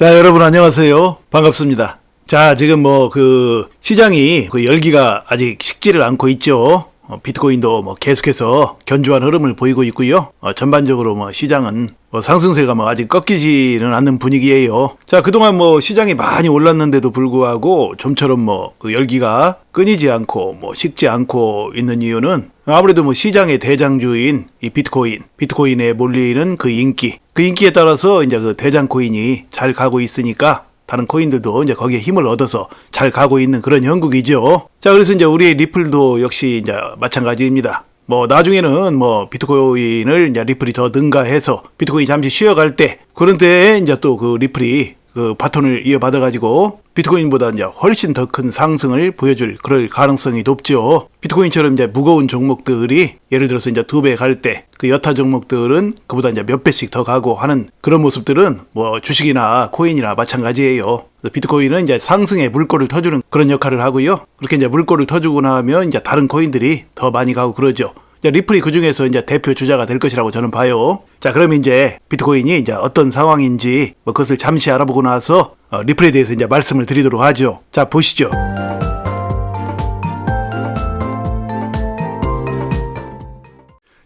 자, 여러분 안녕하세요. 반갑습니다. 자, 지금 뭐 그 시장이 그 열기가 아직 식지를 않고 있죠. 어, 비트코인도 뭐 계속해서 견조한 흐름을 보이고 있고요. 어, 전반적으로 뭐 시장은 뭐 상승세가 뭐 아직 꺾이지는 않는 분위기예요. 자, 그동안 뭐 시장이 많이 올랐는데도 불구하고 좀처럼 뭐 그 열기가 끊이지 않고 뭐 식지 않고 있는 이유는 아무래도 뭐 시장의 대장주인 이 비트코인, 비트코인에 몰리는 그 인기, 그 인기에 따라서 이제 그 대장 코인이 잘 가고 있으니까 다른 코인들도 이제 거기에 힘을 얻어서 잘 가고 있는 그런 형국이죠. 자, 그래서 이제 우리 리플도 역시 이제 마찬가지입니다. 뭐 나중에는 뭐 비트코인을 이제 리플이 더 능가해서 비트코인이 잠시 쉬어갈 때 그런 때에 이제 또 그 리플이 그 바톤을 이어받아 가지고 비트코인보다 이제 훨씬 더 큰 상승을 보여줄 그럴 가능성이 높죠. 비트코인처럼 이제 무거운 종목들이 예를 들어서 이제 두 배 갈 때 그 여타 종목들은 그보다 이제 몇 배씩 더 가고 하는 그런 모습들은 뭐 주식이나 코인이나 마찬가지예요. 비트코인은 이제 상승의 물꼬를 터주는 그런 역할을 하고요. 그렇게 이제 물꼬를 터주고 나면 이제 다른 코인들이 더 많이 가고 그러죠. 리플이 그 중에서 이제 대표 주자가 될 것이라고 저는 봐요. 자, 그럼 이제 비트코인이 이제 어떤 상황인지 뭐 그것을 잠시 알아보고 나서 어, 리플에 대해서 이제 말씀을 드리도록 하죠. 자, 보시죠.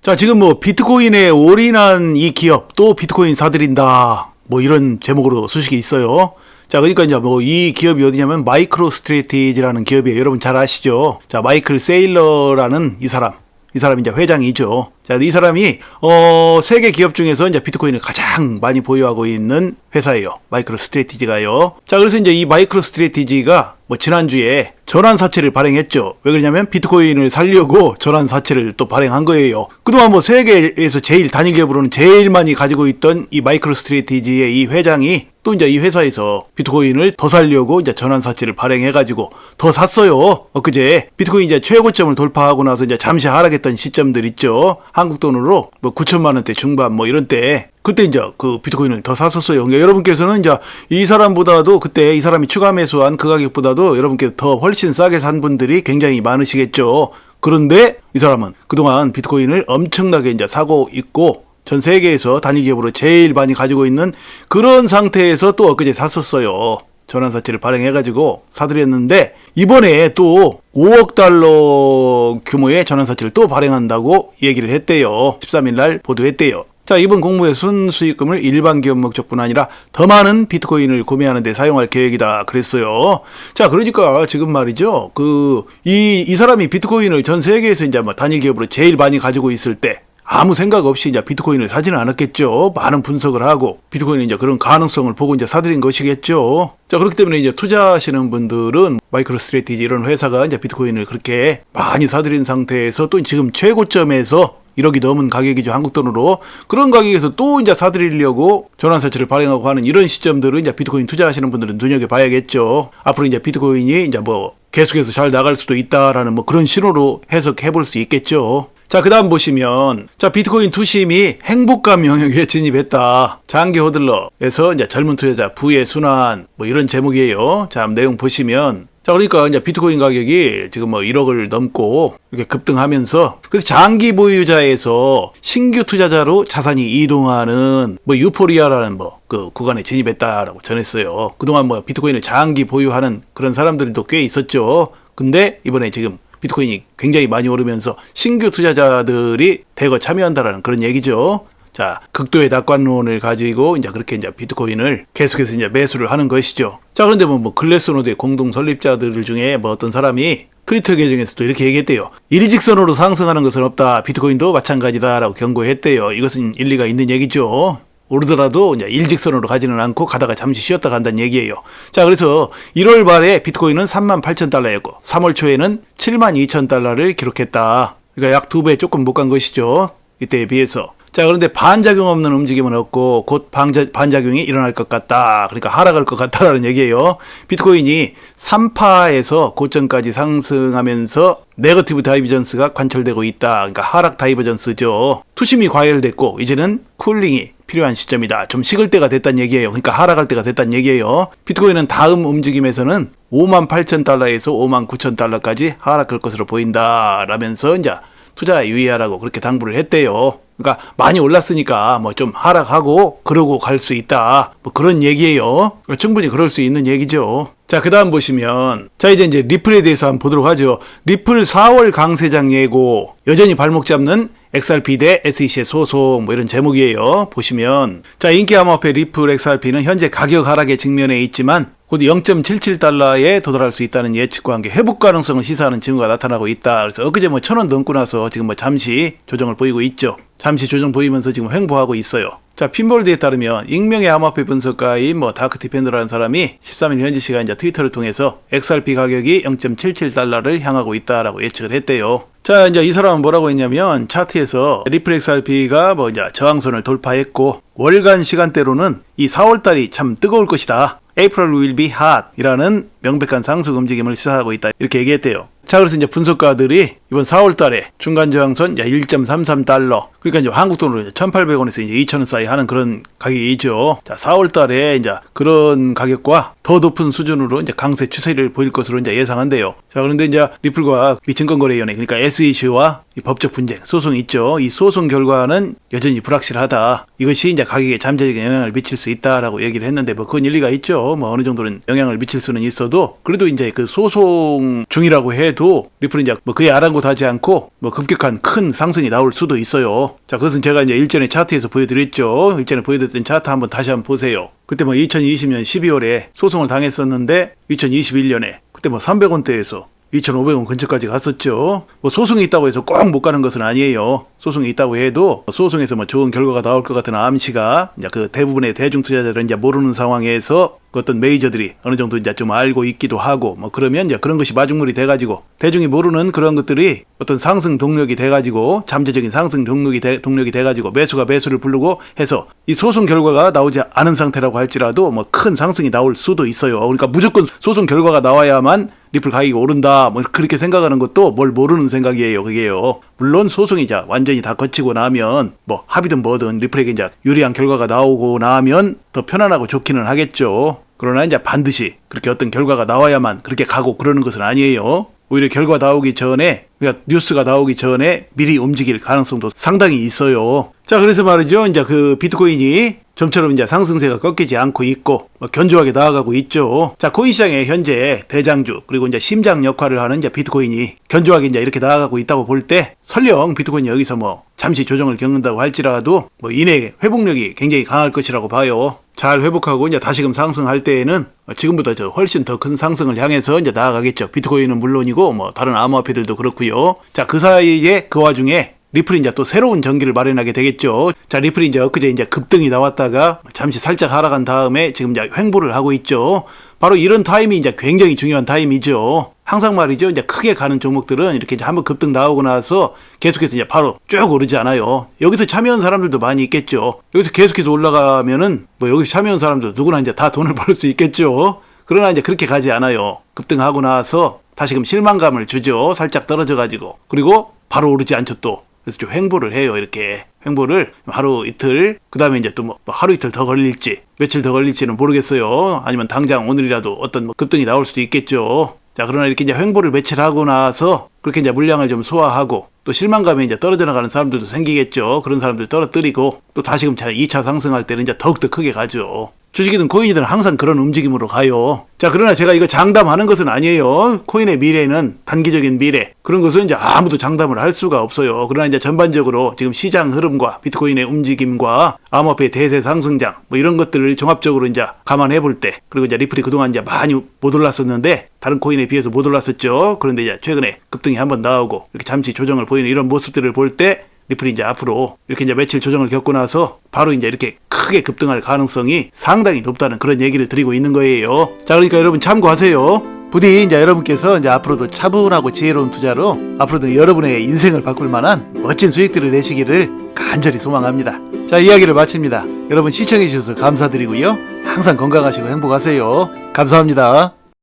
자, 지금 뭐 비트코인에 올인한 이 기업 또 비트코인 사들인다. 뭐 이런 제목으로 소식이 있어요. 자, 그러니까 이제 뭐 이 기업이 어디냐면 마이크로 스트레티지라는 기업이에요. 여러분 잘 아시죠? 자, 마이클 세일러라는 이 사람. 이 사람이 이제 회장이죠. 자, 이 사람이 어 세계 기업 중에서 이제 비트코인을 가장 많이 보유하고 있는 회사예요. 마이크로 스트레티지가요. 자, 그래서 이제 이 마이크로 스트레티지가 뭐 지난주에 전환 사채를 발행했죠. 왜 그러냐면 비트코인을 살려고 전환 사채를 또 발행한 거예요. 그동안 뭐 세계에서 제일 단일 기업으로는 제일 많이 가지고 있던 이 마이크로 스트레티지의 이 회장이 또 이제 이 회사에서 비트코인을 더 살려고 이제 전환 사채를 발행해가지고 더 샀어요. 엊그제 비트코인 이제 최고점을 돌파하고 나서 이제 잠시 하락했던 시점들 있죠. 한국 돈으로 뭐 9천만 원대 중반 뭐 이런 때 그때 이제 그 비트코인을 더 샀었어요. 그러니까 여러분께서는 이제 이 사람보다도 그때 이 사람이 추가 매수한 그 가격보다도 여러분께 더 훨씬 싸게 산 분들이 굉장히 많으시겠죠. 그런데 이 사람은 그동안 비트코인을 엄청나게 이제 사고 있고 전 세계에서 단위 기업으로 제일 많이 가지고 있는 그런 상태에서 또 엊그제 샀었어요. 전환사채를 발행해가지고 사들였는데 이번에 또 5억 달러 규모의 전환사채를 또 발행한다고 얘기를 했대요. 13일 날 보도했대요. 자, 이번 공모의 순수익금을 일반 기업 목적뿐 아니라 더 많은 비트코인을 구매하는 데 사용할 계획이다 그랬어요. 자, 그러니까 지금 말이죠. 그, 이, 이 사람이 비트코인을 전 세계에서 이제 뭐 단일 기업으로 제일 많이 가지고 있을 때 아무 생각 없이 이제 비트코인을 사지는 않았겠죠. 많은 분석을 하고 비트코인이 이제 그런 가능성을 보고 이제 사들인 것이겠죠. 자 그렇기 때문에 이제 투자하시는 분들은 마이크로 스트레티지 이런 회사가 이제 비트코인을 그렇게 많이 사들인 상태에서 또 지금 최고점에서 1억이 넘은 가격이죠 한국 돈으로 그런 가격에서 또 이제 사들이려고 전환사채를 발행하고 하는 이런 시점들은 이제 비트코인 투자하시는 분들은 눈여겨 봐야겠죠. 앞으로 이제 비트코인이 이제 뭐 계속해서 잘 나갈 수도 있다라는 뭐 그런 신호로 해석해 볼 수 있겠죠. 자, 그 다음 보시면, 자, 비트코인 투심이 행복감 영역에 진입했다. 장기 호들러에서 이제 젊은 투자자 부의 순환, 뭐 이런 제목이에요. 자, 내용 보시면, 자, 그러니까 이제 비트코인 가격이 지금 뭐 1억을 넘고 이렇게 급등하면서 그래서 장기 보유자에서 신규 투자자로 자산이 이동하는 뭐 유포리아라는 뭐 그 구간에 진입했다라고 전했어요. 그동안 뭐 비트코인을 장기 보유하는 그런 사람들도 꽤 있었죠. 근데 이번에 지금 비트코인이 굉장히 많이 오르면서 신규 투자자들이 대거 참여한다라는 그런 얘기죠. 자, 극도의 낙관론을 가지고 이제 그렇게 이제 비트코인을 계속해서 이제 매수를 하는 것이죠. 자, 그런데 뭐, 뭐 글래스노드의 공동 설립자들 중에 뭐 어떤 사람이 트위터 계정에서도 이렇게 얘기했대요. 일직선으로 상승하는 것은 없다. 비트코인도 마찬가지다라고 경고했대요. 이것은 일리가 있는 얘기죠. 오르더라도 이제 일직선으로 가지는 않고 가다가 잠시 쉬었다 간다는 얘기예요. 자, 그래서 1월 말에 비트코인은 3만 8천 달러였고 3월 초에는 7만 2천 달러를 기록했다. 그러니까 약 두 배 조금 못 간 것이죠. 이때에 비해서. 자, 그런데 반작용 없는 움직임은 없고 곧 반자, 반작용이 일어날 것 같다. 그러니까 하락할 것 같다라는 얘기예요. 비트코인이 3파에서 고점까지 상승하면서 네거티브 다이버전스가 관철되고 있다. 그러니까 하락 다이버전스죠. 투심이 과열됐고 이제는 쿨링이 필요한 시점이다. 좀 식을 때가 됐다는 얘기예요. 그러니까 하락할 때가 됐다는 얘기예요. 비트코인은 다음 움직임에서는 5만 8천 달러에서 5만 9천 달러까지 하락할 것으로 보인다. 라면서 이제 투자 유의하라고 그렇게 당부를 했대요. 그러니까 많이 올랐으니까 뭐 좀 하락하고 그러고 갈 수 있다. 뭐 그런 얘기예요. 충분히 그럴 수 있는 얘기죠. 자, 그 다음 보시면 자, 이제 이제 리플에 대해서 한번 보도록 하죠. 리플 4월 강세장 예고 여전히 발목 잡는 XRP 대 SEC의 소송 뭐 이런 제목이에요. 보시면 자, 인기 암호화폐 리플 XRP는 현재 가격 하락에 직면해 있지만 곧 0.77달러에 도달할 수 있다는 예측과 함께 회복 가능성을 시사하는 징후가 나타나고 있다. 그래서 엊그제 뭐 천 원 넘고 나서 지금 뭐 잠시 조정을 보이고 있죠. 잠시 조정 보이면서 지금 횡보하고 있어요. 자, 핀볼드에 따르면 익명의 암호화폐 분석가인 뭐 다크 디펜더라는 사람이 13일 현지 시간 이제 트위터를 통해서 XRP 가격이 0.77달러를 향하고 있다라고 예측을 했대요. 자, 이제 이 사람은 뭐라고 했냐면 차트에서 리플 XRP가 뭐 이제 저항선을 돌파했고 월간 시간대로는 이 4월 달이 참 뜨거울 것이다. April will be hot 이라는 명백한 상승 움직임을 시사하고 있다. 이렇게 얘기했대요. 자, 그래서 이제 분석가들이 이번 4월 달에 중간 저항선 1.33달러. 그러니까 이제 한국 돈으로 1,800원에서 이제 2,000원 사이 하는 그런 가격이죠. 자, 4월 달에 이제 그런 가격과 더 높은 수준으로 이제 강세 추세를 보일 것으로 이제 예상한대요. 자, 그런데 이제 리플과 미증권거래위원회 그러니까 SEC와 이 법적 분쟁, 소송이 있죠. 이 소송 결과는 여전히 불확실하다. 이것이 이제 가격에 잠재적인 영향을 미칠 수 있다라고 얘기를 했는데 뭐 그건 일리가 있죠. 뭐 어느 정도는 영향을 미칠 수는 있어도 그래도 이제 그 소송 중이라고 해도 리플은 이제 뭐 그에 아랑곳하지 않고 뭐 급격한 큰 상승이 나올 수도 있어요. 자, 그것은 제가 이제 일전에 차트에서 보여드렸죠. 일전에 보여드렸던 차트 한번 다시 한번 보세요. 그때 뭐 2020년 12월에 소송을 당했었는데 2021년에 그때 뭐 300원대에서 2,500원 근처까지 갔었죠. 뭐 소송이 있다고 해서 꼭 못 가는 것은 아니에요. 소송이 있다고 해도 소송에서 뭐 좋은 결과가 나올 것 같은 암시가 이제 그 대부분의 대중 투자자들은 이제 모르는 상황에서 그 어떤 메이저들이 어느 정도 이제 좀 알고 있기도 하고 뭐 그러면 이제 그런 것이 마중물이 돼가지고 대중이 모르는 그런 것들이 어떤 상승 동력이 돼가지고 잠재적인 상승 동력이 돼, 동력이 돼가지고 매수가 매수를 부르고 해서 이 소송 결과가 나오지 않은 상태라고 할지라도 뭐 큰 상승이 나올 수도 있어요. 그러니까 무조건 소송 결과가 나와야만 리플 가격이 오른다 뭐 그렇게 생각하는 것도 뭘 모르는 생각이에요 그게요 물론 소송이 자 완전히 다 거치고 나면 뭐 합의든 뭐든 리플에게 이제 유리한 결과가 나오고 나면 더 편안하고 좋기는 하겠죠 그러나 이제 반드시 그렇게 어떤 결과가 나와야만 그렇게 가고 그러는 것은 아니에요 오히려 결과 나오기 전에 그러니까 뉴스가 나오기 전에 미리 움직일 가능성도 상당히 있어요. 자, 그래서 말이죠. 이제 그 비트코인이 좀처럼 이제 상승세가 꺾이지 않고 있고 뭐 견조하게 나아가고 있죠. 자, 코인 시장의 현재 대장주 그리고 이제 심장 역할을 하는 이제 비트코인이 견조하게 이제 이렇게 나아가고 있다고 볼 때 설령 비트코인이 여기서 뭐 잠시 조정을 겪는다고 할지라도 뭐 이내 회복력이 굉장히 강할 것이라고 봐요. 잘 회복하고 이제 다시금 상승할 때에는 지금보다 저 훨씬 더 큰 상승을 향해서 이제 나아가겠죠. 비트코인은 물론이고 뭐 다른 암호화폐들도 그렇고요. 자, 그 사이에 그 와중에 리플이 이제 또 새로운 전기를 마련하게 되겠죠. 자, 리플이 이제 엊그제 이제 급등이 나왔다가 잠시 살짝 하락한 다음에 지금 이제 횡보를 하고 있죠. 바로 이런 타임이 이제 굉장히 중요한 타임이죠. 항상 말이죠. 이제 크게 가는 종목들은 이렇게 이제 한번 급등 나오고 나서 계속해서 이제 바로 쭉 오르지 않아요. 여기서 참여한 사람들도 많이 있겠죠. 여기서 계속해서 올라가면은 뭐 여기서 참여한 사람들 누구나 이제 다 돈을 벌 수 있겠죠. 그러나 이제 그렇게 가지 않아요. 급등하고 나서 다시금 실망감을 주죠. 살짝 떨어져 가지고. 그리고 바로 오르지 않죠 또. 그래서 좀 횡보를 해요. 이렇게 횡보를 하루 이틀 그 다음에 이제 또 뭐 하루 이틀 더 걸릴지 며칠 더 걸릴지는 모르겠어요. 아니면 당장 오늘이라도 어떤 뭐 급등이 나올 수도 있겠죠. 자 그러나 이렇게 이제 횡보를 며칠 하고 나서 그렇게 이제 물량을 좀 소화하고 또 실망감에 이제 떨어져 나가는 사람들도 생기겠죠. 그런 사람들 떨어뜨리고 또 다시금 2차 상승할 때는 이제 더욱더 크게 가죠. 주식이든 코인이든 항상 그런 움직임으로 가요. 자, 그러나 제가 이거 장담하는 것은 아니에요. 코인의 미래는 단기적인 미래. 그런 것은 이제 아무도 장담을 할 수가 없어요. 그러나 이제 전반적으로 지금 시장 흐름과 비트코인의 움직임과 암호화폐 대세 상승장 뭐 이런 것들을 종합적으로 이제 감안해 볼 때, 그리고 이제 리플이 그동안 이제 많이 못 올랐었는데 다른 코인에 비해서 못 올랐었죠. 그런데 이제 최근에 급등이 한번 나오고 이렇게 잠시 조정을 보이는 이런 모습들을 볼때 리플이 이제 앞으로 이렇게 이제 며칠 조정을 겪고 나서 바로 이제 이렇게 크게 급등할 가능성이 상당히 높다는 그런 얘기를 드리고 있는 거예요. 자, 그러니까 여러분 참고하세요. 부디 이제 여러분께서 이제 앞으로도 차분하고 지혜로운 투자로 앞으로도 여러분의 인생을 바꿀 만한 멋진 수익들을 내시기를 간절히 소망합니다. 자, 이야기를 마칩니다. 여러분 시청해 주셔서 감사드리고요. 항상 건강하시고 행복하세요. 감사합니다.